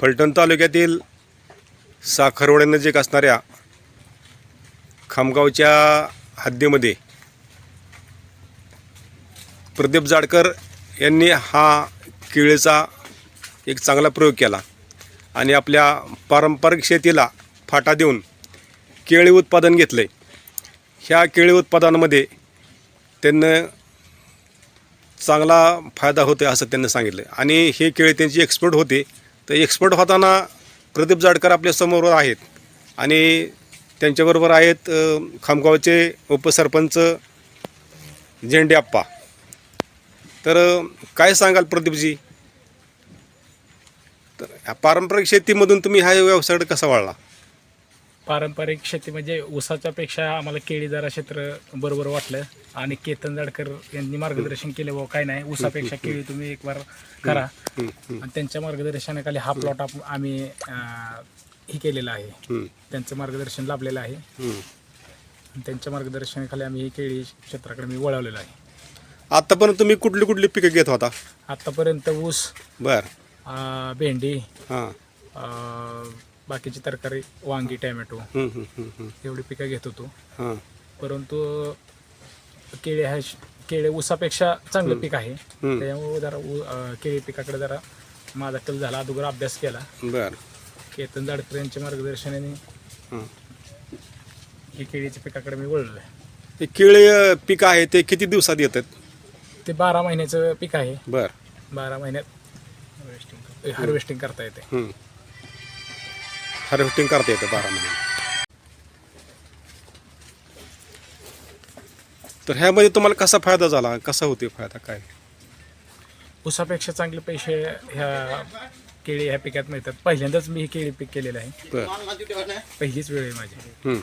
फलटण तालुक्यातील साखरवडे असणाऱ्या खामगावच्या हद्दीमध्ये प्रदीप जाडकर यांनी हा केळीचा एक चांगला प्रयोग केला आणि आपल्या पारंपरिक शेतीला फाटा देऊन केळी उत्पादन घेतलं. आहे ह्या केळी उत्पादनामध्ये त्यांना चांगला फायदा होतो असं त्यांनी सांगितलं. आणि हे केळी त्यांची एक्सपर्ट होते. तर एक्सपर्ट होताना प्रदीप जाडकर आपल्यासमोर आहेत. आणि त्यांच्याबरोबर आहेत खामगावचे उपसरपंच झेंडे आप्पा. तर काय सांगाल प्रदीपजी? तर ह्या पारंपरिक शेतीमधून तुम्ही हा व्यवसाय कसा वळला पारंपरिक शेती म्हणजे ऊसाच्या पेक्षा आम्हाला केळी जरा क्षेत्र बरोबर वाटलं. आणि केतन जाडकर यांनी मार्गदर्शन केले व काय नाही ऊसापेक्षा केळी तुम्ही एक बार करा. आणि त्यांच्या मार्गदर्शनाखाली हा प्लॉट आम्ही अं, हे केलेला आहे. त्यांचं मार्गदर्शन लाभलेलं आहे. आणि त्यांच्या मार्गदर्शनाखाली आम्ही हे केळी क्षेत्राकडे मी वळवलेलं आहे. आतापर्यंत तुम्ही कुठली कुठली पिकं घेत होता? आत्तापर्यंत ऊस बर. भेंडी हां. बाकीची तरकारी वांगी टॅमॅटो. एवढी पिकं घेत होतो. परंतु केळी हा केळी ऊसापेक्षा चांगलं पीक आहे. त्यामुळे जरा ऊ- अं, केळी पिकाकडे जरा माझा कल झाला अगोदर अभ्यास केला. बर. केतन जाडकर यांच्या मार्गदर्शनाने हां ही केळीच्या पिकाकडे मी वळलो हे केळी अ, पीक आहे ते किती दिवसात येतात? ते बारा महिन्याचं पीक आहे. बर. बारा महिन्यात हार्वेस्टिंग करता येते. हं. हार्वेस्टिंग करता येतं बारा महिने तर ह्यामध्ये तुम्हाला कसा फायदा झाला? कसा होते फायदा काय? ऊसापेक्षा चांगले पैसे ह्या केळी ह्या पिकात मिळतात. पहिल्यांदाच मी हे केळी पीक केलेलं आहे. बर. पहिलीच वेळ आहे माझी. हं.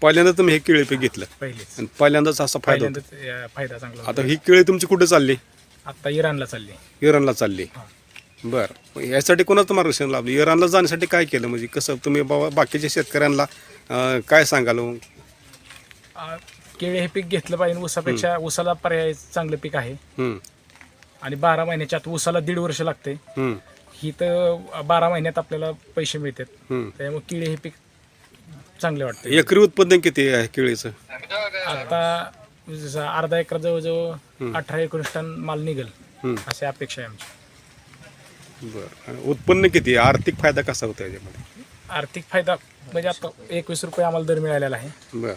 पहिल्यांदा तुम्ही हे केळी पीक घेतलं. पहिलीच. आणि पहिल्यांदाच असा फायदा होता. पहिल्यांदाच या- फायदा चांगला आता होता. ही केळी तुमची कुठे चालली? आता इराणला चालली. इराणला चालली. हा. बर. यासाठी कोणाचं मार्गदर्शन लाभलं? इराणला जाण्यासाठी काय केलं? म्हणजे कसं तुम्ही बाबा बाकीच्या शेतकऱ्यांना अं, काय सांगाल? आ, केळी हे पीक घेतलं पाहिजे. ऊसापेक्षा ऊसाला पर्याय चांगलं पीक आहे. हं, आणि बारा महिन्याच्या आत ऊसाला दीड वर्ष लागते. हं, ही तर बारा महिन्यात आपल्याला पैसे मिळतात. हं. त्यामुळे केळी हे पीक चांगले वाटते. एकरी उत्पादन किती आहे केळीचं? आता अर्धा एकर जवळजवळ अठरा एकोणीस टन माल निघेल. हं. अशी अपेक्षा आहे आमची. बरं. आणि उत्पन्न किती आहे? आर्थिक फायदा कसा होतो याच्यामध्ये? आर्थिक फायदा म्हणजे आता एकवीस रुपये आम्हाला दर मिळालेला आहे. बरं.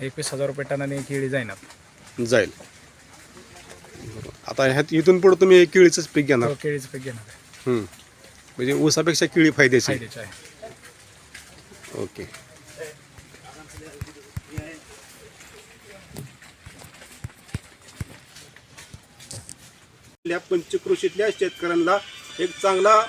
एकवीस हजार रुपये टनाने केळी जाईनात जाईल. बरं. आता ह्यात इथून पुढे तुम्ही हे केळीचंच पीक घेणार? तो केळीचं पीक घेणार आहे. हं. म्हणजे ऊसापेक्षा केळी फायद्याची फायद्याचे आहे. ओके. आपल्या पंचकृषीतल्या शेतकऱ्यांना एक चांगला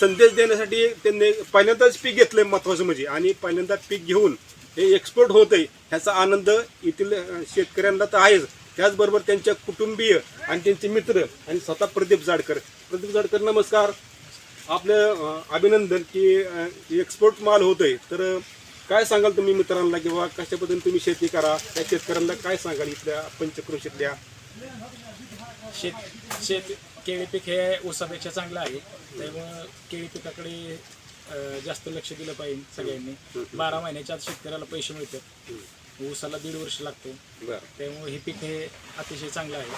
संदेश देण्यासाठी त्यांनी पहिल्यांदाच पीक घेतलंय महत्वाचं म्हणजे. आणि पहिल्यांदा पीक घेऊन हे एक्सपोर्ट होत आहे ह्याचा आनंद येथील शेतकऱ्यांना तर आहेच. त्याचबरोबर त्यांच्या कुटुंबीय आणि त्यांचे मित्र आणि स्वतः प्रदीप जाडकर. प्रदीप जाडकर नमस्कार. आपलं अभिनंदन की एक्सपोर्ट माल होतोय. तर काय सांगाल तुम्ही मित्रांना किंवा कशा पद्धतीने तुम्ही शेती करा? त्या शेतकऱ्यांना काय सांगाल इथल्या पंचकृषीतल्या शेत शेत केळी पीक हे ऊसापेक्षा चांगलं आहे. त्यामुळं केळी पिकाकडे अं, जास्त लक्ष दिलं पाहिजे सगळ्यांनी. बारा महिन्याच्या आत शेतकऱ्याला पैसे मिळतात. ऊसाला दीड वर्ष लागते. बरं. त्यामुळे हे पीक हे अतिशय चांगलं आहे.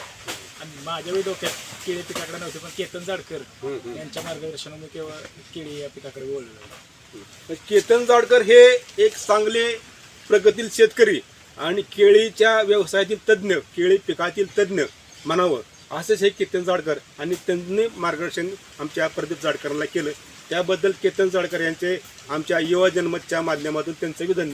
आणि माझ्याही डोक्यात केळी पिकाकडे नव्हते पण केतन जाडकर यांच्या मार्गदर्शनामुळे केवळ केळी या पिकाकडे वळलं. केतन जाडकर हे एक चांगले प्रगतील शेतकरी. आणि केळीच्या व्यवसायातील तज्ज्ञ केळी पिकातील तज्ज्ञ म्हणावं. असेच हे केतन जाडकर आणि त्यांनी मार्गदर्शन आमच्या प्रदीप जाडकरांना केलं. त्याबद्दल केतन जाडकर यांचे आमच्या युवा जनमतच्या माध्यमातून त्यांचं धन्यवाद